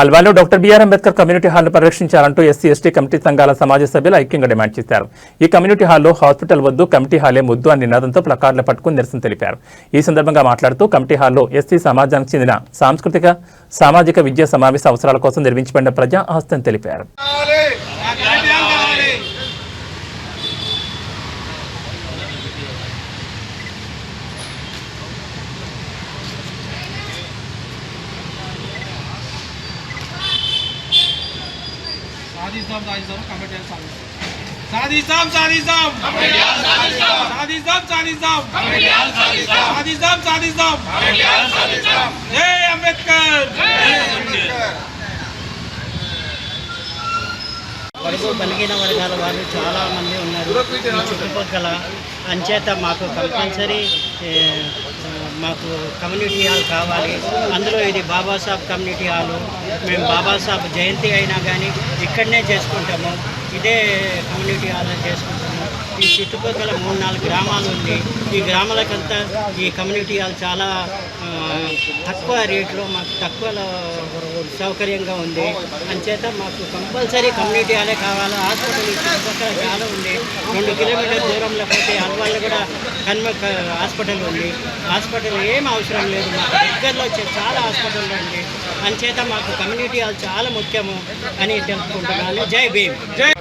అల్వాలో doctor BR Ambedkar community హాల్ను పరిరక్షించాలంటూ SC ST committee సంఘాల సమాజ సభ్యులు ఐక్యంగా డిమాండ్ చేశారు. ఈ కమ్యూనిటీ హాల్లో హాస్పిటల్ వద్దు కమిటీ హాలే ముద్దు అని నినాదంతో ప్లకార్డులు పట్టుకుని నిరసన తెలిపారు. ఈ సందర్భంగా మాట్లాడుతూ కమిటీ హాల్లో ఎస్సీ సమాజానికి చెందిన సాంస్కృతిక సామాజిక విద్యా సమావేశ అవసరాల కోసం నిర్మించబడిన ప్రజా ఆస్తిని తెలిపారు. సాధిస్తాం సాధిస్తాం కమిటీ సాధిస్తాం సాధిస్తాం సాధిస్తాం సాధిస్తాం సాధిస్తాం సాధిస్తాం సాధిస్తాం జై అంబేద్కర్. బడుగు బలిగిన వర్గాల వారు చాలామంది ఉన్నారు. చుట్టుపక్కల అంచేత మాకు కంపల్సరీ మాకు కమ్యూనిటీ హాల్ కావాలి. అందులో ఇది బాబాసాహెబ్ కమ్యూనిటీ హాలు. మేము బాబాసాహెబ్ జయంతి అయినా కానీ ఇక్కడనే చేసుకుంటాము. ఇదే కమ్యూనిటీ హాల్లో చేసుకుంటాము. ఈ చుట్టుపక్కల మూడు నాలుగు గ్రామాలు ఉంది ఈ గ్రామాలకంతా ఈ కమ్యూనిటీ హాల్ చాలా తక్కువ రేట్లో మాకు తక్కువ సౌకర్యంగా ఉంది అంచేత మాకు కంపల్సరీ కమ్యూనిటీ హాలే కావాలి హాస్పిటల్ చుట్టుపక్కల చాలా ఉంది రెండు కిలోమీటర్ దూరంలో పోతే అల్వాళ్ళు కూడా కన్మ హాస్పిటల్ ఉంది హాస్పిటల్ ఏం అవసరం లేదు మాకు దగ్గరలో చాలా హాస్పిటల్ ఉంది అంచేత మాకు కమ్యూనిటీ హాల్ చాలా ముఖ్యము అని తెలుసుకుంటున్నాను జై భీమ్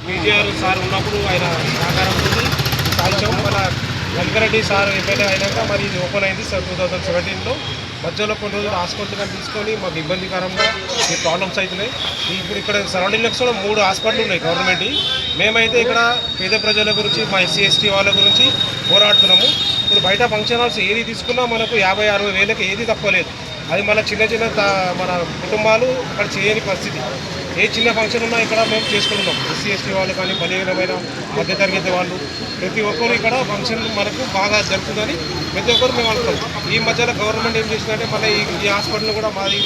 పీజీఆర్ సార్ ఉన్నప్పుడు ఆయన సహకారం కొంచెం మన వెంకరెడ్డి సార్ ఎమ్మెల్యే అయినాక మరి ఇది ఓపెన్ అయింది సార్ టూ థౌజండ్ సెవెంటీన్లో మధ్యలో కొన్ని రోజులు హాస్పిటల్ తీసుకొని మాకు ఇబ్బందికరంగా ఈ ప్రాబ్లమ్స్ అవుతున్నాయి ఇప్పుడు ఇక్కడ సరౌండింగ్స్ కూడా మూడు హాస్పిటల్ ఉన్నాయి గవర్నమెంట్ మేమైతే ఇక్కడ పేద ప్రజల గురించి మా ఎస్సీ ఎస్టీ వాళ్ళ గురించి పోరాడుతున్నాము. ఇప్పుడు బయట ఫంక్షన్ హాల్స్ ఏది తీసుకున్నా మనకు యాభై అరవై వేలకు ఏది తప్పలేదు. అది మన చిన్న చిన్న మన కుటుంబాలు అక్కడ చేయని పరిస్థితి. ఏ చిన్న ఫంక్షన్ ఉన్నా ఇక్కడ మేము చేసుకుంటున్నాం. ఎస్సీ ఎస్టీ వాళ్ళు కానీ బలహీనమైన మధ్యతరగతి వాళ్ళు. ప్రతి ఒక్కరు ఇక్కడ ఫంక్షన్ మనకు బాగా జరుగుతుందని ప్రతి ఒక్కరు మేము అనుకుంటాం. ఈ మధ్యలో గవర్నమెంట్ ఏం చేసిందంటే మళ్ళీ ఈ హాస్పిటల్ కూడా మాది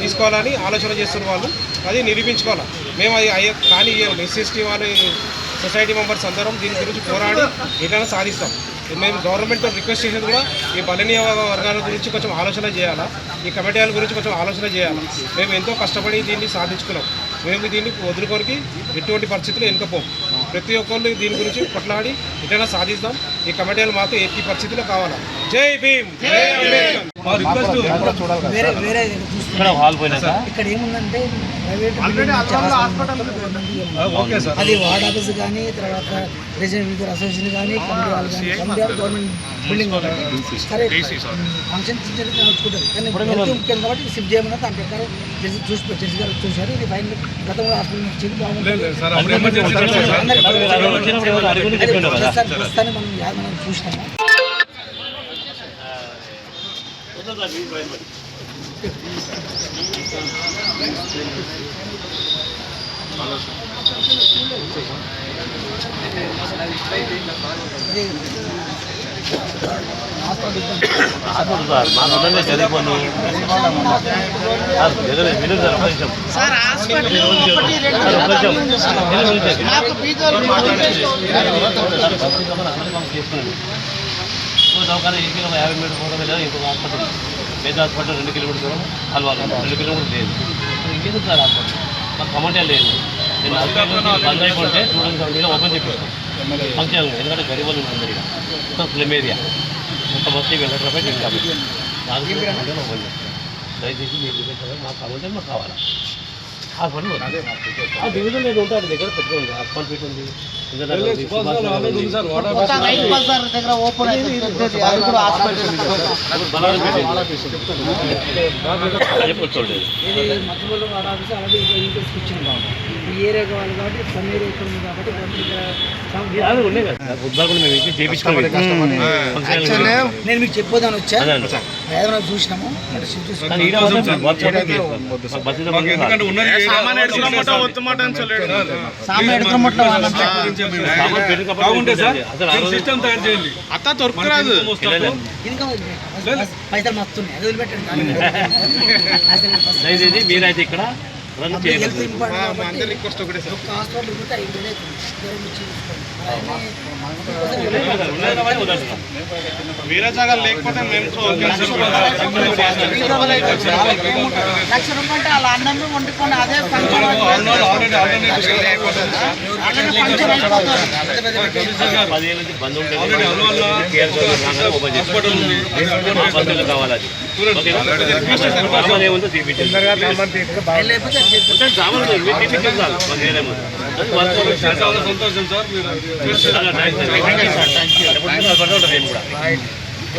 తీసుకోవాలని ఆలోచన చేస్తున్న వాళ్ళు అది నిరూపించుకోవాలి. మేము అది అయ్యే కానీ ఎస్సీ ఎస్టీ వాళ్ళు సొసైటీ మెంబర్స్ అందరం దీని గురించి పోరాడి ఎట్లైనా సాధిస్తాం. మేము గవర్నమెంట్ రిక్వెస్ట్ చేసేది కూడా ఈ బలనీయ వర్గాల గురించి కొంచెం ఆలోచన చేయాలా? ఈ కమిటీల గురించి కొంచెం ఆలోచన చేయాలి? మేము ఎంతో కష్టపడి దీన్ని సాధించుకున్నాం. మేము దీన్ని వదులుకోరికి ఎటువంటి పరిస్థితులు వెనుకపోం ప్రతి ఒక్కళ్ళు దీని గురించి కొట్లాడి ఎట్లైనా సాధిస్తాం ఈ కమిటీలు మాకు ఎట్టి పరిస్థితుల్లో కావాలా? జై భీమ్. మా రిక్వెస్ట్ వేరే వేరే చూస్తున్నాం. ఇక్కడ ఏముందంటే ప్రైవేట్ బిల్డింగ్ చాలా ఉంది. Okay sir. అది వార్డ్ ఆఫీస్ కానీ తర్వాత రెసిడెంట్ అసోసియేషన్ కానీ కమిటీ వాళ్ళు కానీ కమిటీ వాళ్ళు గవర్నమెంట్ బిల్డింగ్ ఒకటి. సరే. ఫంక్షన్ చిన్న నడుచుకుంటారు కానీ హెల్త్ ముఖ్యం కాబట్టి షిఫ్ట్ చేయమన్నా దాని ప్రకారం జడ్జి చూసి జడ్జి గారు చూశారు. ఇది ఫైన్. గతంలో హాస్పిటల్ నుంచి బాగుంటుంది సార్ అప్పుడు ఎమర్జెన్సీ సార్. అందరికీ అదే ప్రస్తుతానికి ప్రస్తుతానికి మనం యా- మనం చూసినాము అదే హాస్పిటల్ ఇబ్బంది. సార్ హాస్పిటల్ ఒకటి సార్ మాకు బీదోలు దవాఖాన ఈ కిలో యాభై మీటర్ పోవడం లేదా ఇంకొక హాస్పిటల్ పెద్ద హాస్పిటల్ రెండు కిలోమీటర్ దూరం హల్వాలో రెండు కిలోమీటర్ లేదు ఎందుకు సార్ హాస్పిటల్ మాకు కమెంటే లేదు నేను బంద్ అయిపోతే టూ థౌసండ్ సెవెంటీలో ఓపెన్ చేపిస్తాం ఫంక్షన్ ఎందుకంటే గరీబ్ వాళ్ళు ఉన్నారు మొత్తం స్లమ్ ఏరియా మొత్తం బస్తీ వెళ్ళకపోయి నేను కాబట్టి దానికి ఓపెన్ చేస్తాను దయచేసి మీరు చూపించాలి మాకు కమెంటే మాకు కావాలా? ఆ డివిజన్ దగ్గర పెట్టుకోండి. ఇది మధ్యలో వాడ ఆఫీస్ అలాగే స్విచ్చింగ్ బాగుంది ఏరియా కావాలి కాబట్టి ఏరియా ఇక్కడ ఉంది కాబట్టి నేను మీకు చెప్పొద్దని వచ్చా? ఏదైనా చూసినాము. అత్త దొరకరాదు. పైసలు మస్తున్నాయి అది వదిలిపెట్టండి. మీరైతే ఇక్కడ హెల్త్ ఇంపార్టెంట్ రిక్వెస్ట్ ఒకటే సార్ హాస్పిటల్ పోతే ఐదు వేలు అవుతుంది మీరే సగం లేకపోతే మేము లక్ష రూపాయలు వాళ్ళ అన్నమే వండుకొని అదే పంచర్ హాస్పిటల్ కావాలి అది చూడండి సంతోషం సార్.